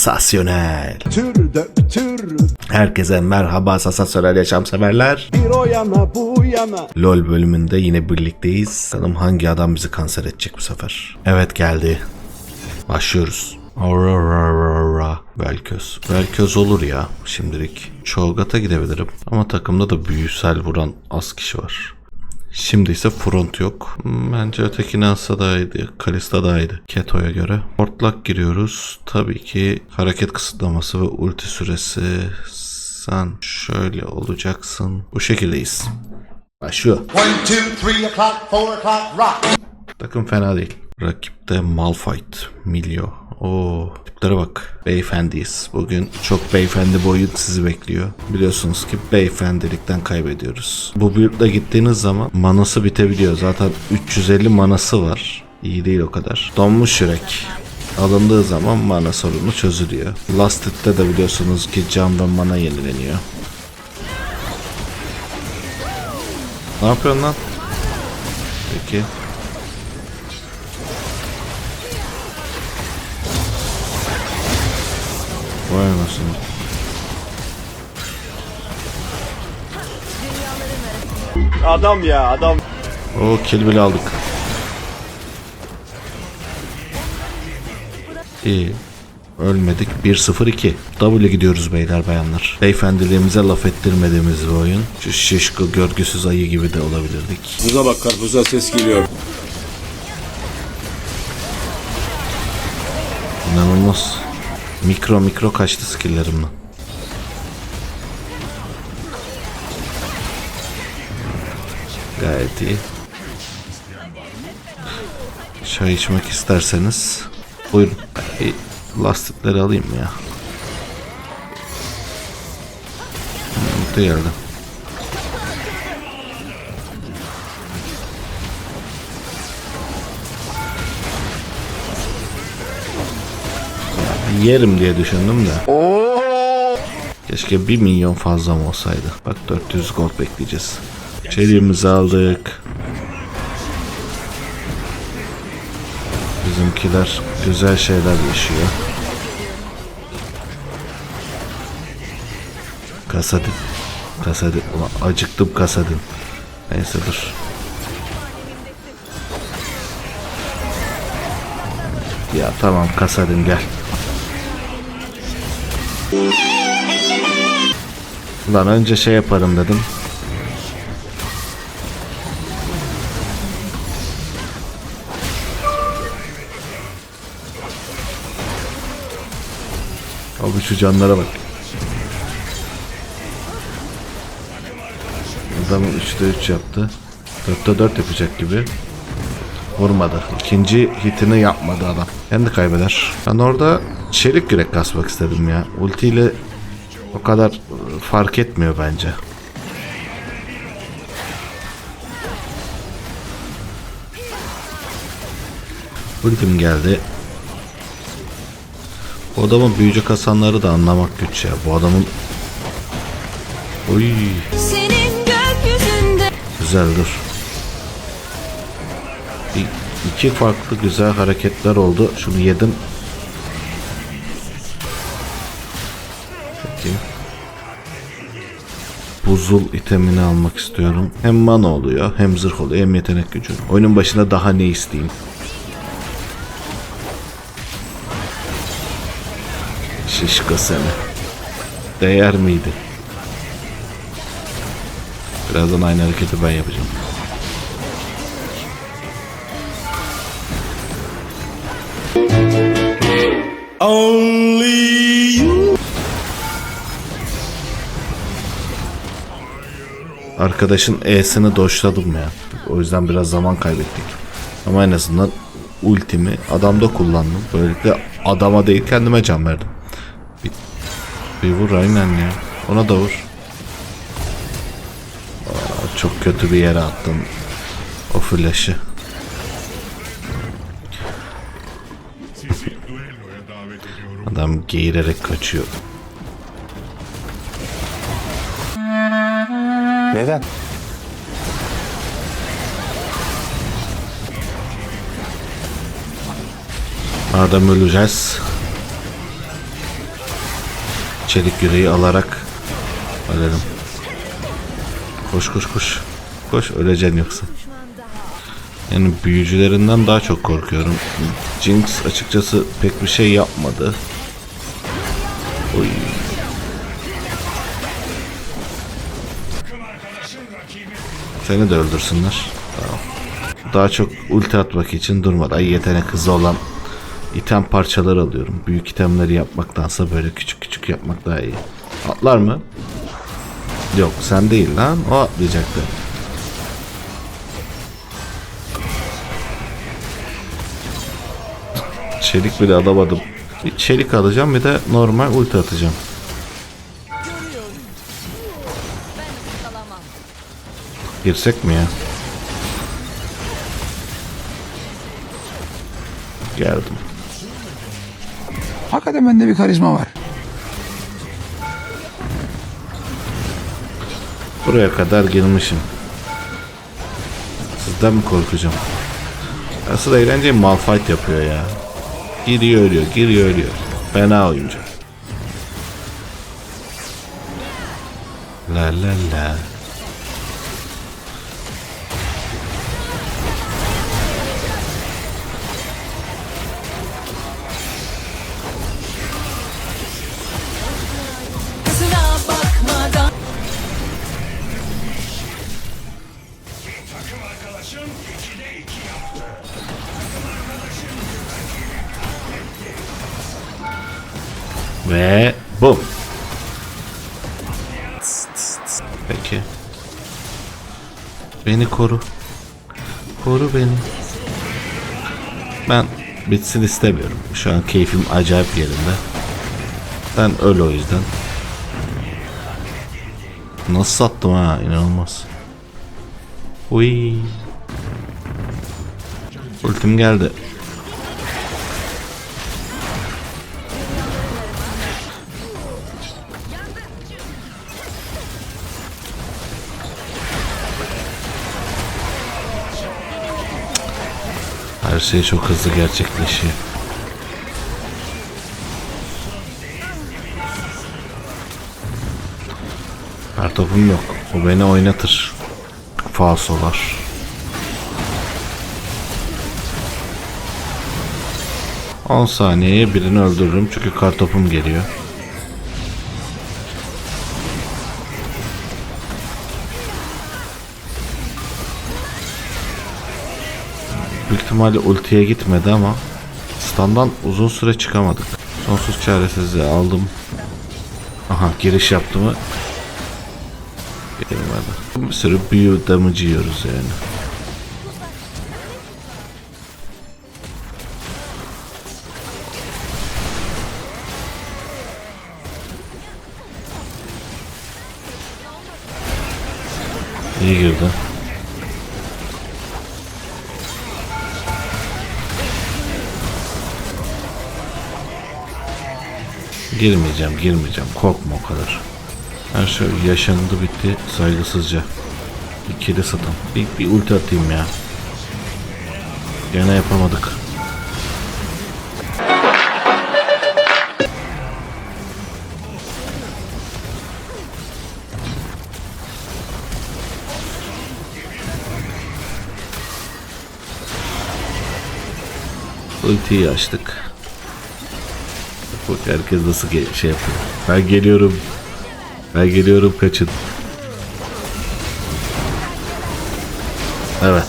Sansasyonel. Tür döktür Herkese merhaba sansasyonel yaşam severler. bir o yana bu yana LOL bölümünde yine birlikteyiz. Bakalım hangi adam bizi kanser edecek bu sefer. Evet geldi. Başlıyoruz. Aurora Velköz. Velköz olur ya şimdilik. Çoğgat'a gidebilirim. Ama takımda da büyüsel vuran az kişi var. Şimdi ise front yok. Hmm, Bence öteki Nansa daha iyiydi. Kalista daha iyiydi. Keto'ya göre. Portlak giriyoruz. Tabii ki hareket kısıtlaması ve ulti süresi. Sen şöyle olacaksın. Bu şekildeyiz. Başlıyor. One, two, three o'clock, four o'clock, rock. Takım fena değil. Rakipte Malphite, Milio. Oo, tiplere bak. Beyefendiyiz. Bugün çok beyefendi bir oyun sizi bekliyor. Biliyorsunuz ki beyefendilikten kaybediyoruz. Bu build'le gittiğiniz zaman manası bitebiliyor. Zaten 350 manası var. İyi değil o kadar. Donmuş yürek. Alındığı zaman mana sorunu çözülüyor. Last Hit'te de biliyorsunuz ki can ve mana yenileniyor. Ne yapıyorsun lan? Peki. Vay anasını. Adam ya adam O kill bile aldık. İyi. Ölmedik. 1-0-2. W gidiyoruz beyler bayanlar. Beyefendiliğimize laf ettirmediğimiz bir oyun. Şu şişko görgüsüz ayı gibi de olabilirdik. Buza bak karpuza ses geliyor. İnanılmaz. Mikro mikro kaçtı skilllerimle. Gayet iyi. Çay içmek isterseniz buyurun. Lastikleri alayım ya. Mutlu geldi. Yerim diye düşündüm de. Keşke 1 milyon fazlam olsaydı. Bak 400 gold bekleyeceğiz. Çeliğimizi aldık. Bizimkiler güzel şeyler yaşıyor. Kasadin. Kasadin. Ulan acıktım kasadin. Neyse dur. Ya tamam kasadin gel. Lan önce şey yaparım dedim. Abi şu canlara bak. Adamın 3'te 3 yaptı. 4'te 4 yapacak gibi. Vurmadı. İkinci hitini yapmadı adam. Kendi kaybeder. Ben orada çelik yürek kasmak istedim ya. Ultiyle o kadar e, fark etmiyor bence. Ultim geldi. Bu adamın büyücü kasanları da anlamak güç ya. Bu adamın... Oy Senin gökyüzünde güzel dur. Bir, iki farklı güzel hareketler oldu. Şunu yedim. Peki. Buzul itemini almak istiyorum. Hem mana oluyor, hem zırh oluyor, hem yetenek gücü. Oyunun başında daha ne isteyeyim? Şişko seni. Değer miydi? Birazdan aynı hareketi ben yapacağım. Arkadaşın E'sini doşladım ya. O yüzden biraz zaman kaybettik. Ama en azından ultimi adamda kullandım. Böylelikle adama değil kendime can verdim. Bir, bir vur aynen ya. Ona da vur. Aa, çok kötü bir yere attım. O flash'ı. Adam geğirerek kaçıyor. Neden? Madem öleceğiz. Çelik yüreği alarak ölelim. Koş koş koş. Koş öleceksin yoksa. Yani büyücülerinden daha çok korkuyorum. Jinx açıkçası pek bir şey yapmadı. Seni de öldürsünler. Tamam. Daha çok ulti atmak için durmadan yetenek hızı olan item parçaları alıyorum. Büyük itemleri yapmaktansa böyle küçük küçük yapmak daha iyi. Atlar mı? Yok sen değil lan. O atlayacaktı. Çelik bile alamadım. Bir çelik alacağım bir de normal ulti atacağım. Girsek mi ya? Geldim. Hakikaten bende bir karizma var. Buraya kadar gelmişim. Sizden mi korkacağım? Asıl eğlence Malphite yapıyor ya. Giriyor ölüyor, giriyor ölüyor. Fena oyuncu. La la la. Beni koru. Koru beni. Ben bitsin istemiyorum. Şu an keyfim acayip yerinde. Ben öl o yüzden. Nasıl sattım ha inanılmaz. Uy. Ultim geldi. Her şey çok hızlı gerçekleşiyor. Kartopum yok. O beni oynatır. Falsolar. On saniyeye birini öldürürüm çünkü kartopum geliyor. İhtimalle ultiye gitmedi ama standdan uzun süre çıkamadık. Sonsuz çaresizliği aldım. Aha giriş yaptı mı? Gidelim hadi. Bir sürü büyü damage yiyoruz yani. İyi girdi. Girmeyeceğim, girmeyeceğim. Korkma o kadar. Her şey yaşandı bitti saygısızca. İkili satın. Bir, bir ulti atayım ya. Gene yapamadık. Ultiyi açtık. Bak herkes nasıl ge- şey yapıyor. Ben geliyorum. Ben geliyorum kaçın. Evet.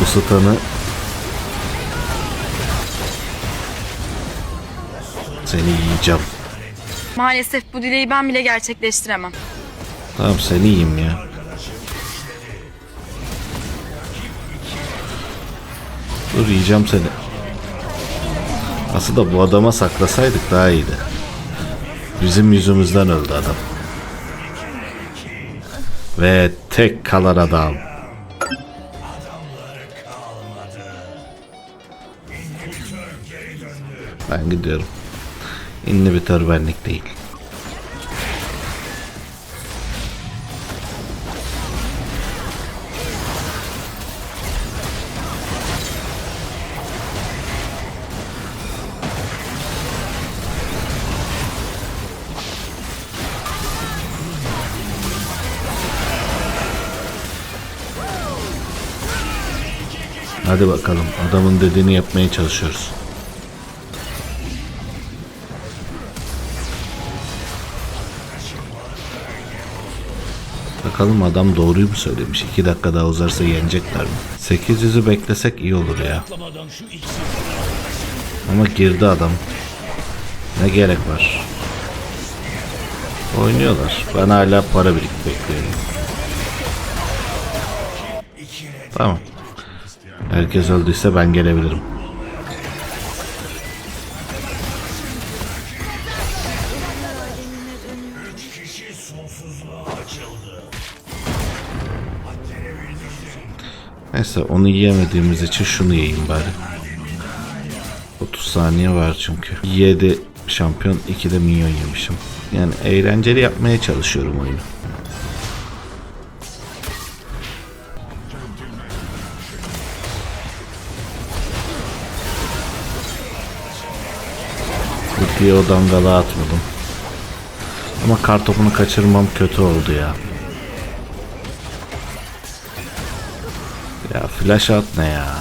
Bu satanı seni yiyeceğim. Maalesef bu dileği ben bile gerçekleştiremem. Tamam seni yiyeyim ya. Dur yiyeceğim seni. Aslında bu adama saklasaydık daha iyiydi. Bizim yüzümüzden öldü adam. Ve tek kalan adam. Ben gidiyorum. İnhibitör benlik değil. Hadi bakalım adamın dediğini yapmaya çalışıyoruz. Bakalım adam doğruyu mu söylemiş? 2 dakika daha uzarsa yenecekler mi? 800'ü beklesek iyi olur ya. Ama girdi adam. Ne gerek var? Oynuyorlar. Ben hala para birikti bekliyorum. Tamam. Herkes öldüyse ben gelebilirim. Neyse onu yiyemediğimiz için şunu yiyeyim bari. 30 saniye var çünkü. 7 şampiyon 2 de minyon yemişim. Yani eğlenceli yapmaya çalışıyorum oyunu. Ultiye o dangalı atmadım. Ama kartopunu kaçırmam kötü oldu ya. Ya flash at ne ya?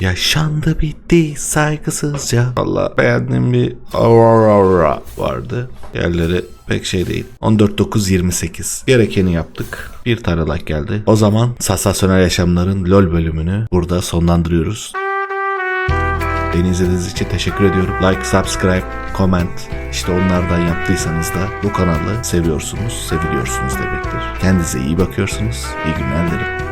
Yaşandı bitti saygısızca. Valla beğendiğim bir Aurora vardı. Yerleri pek şey değil. 14.9.28. Gerekeni yaptık. Bir tane geldi. O zaman sansasyonel yaşamların LOL bölümünü burada sonlandırıyoruz. Beni izlediğiniz için teşekkür ediyorum. Like, subscribe, comment. İşte onlardan yaptıysanız da bu kanalı seviyorsunuz, seviliyorsunuz demektir. Kendinize iyi bakıyorsunuz. İyi günler dilerim.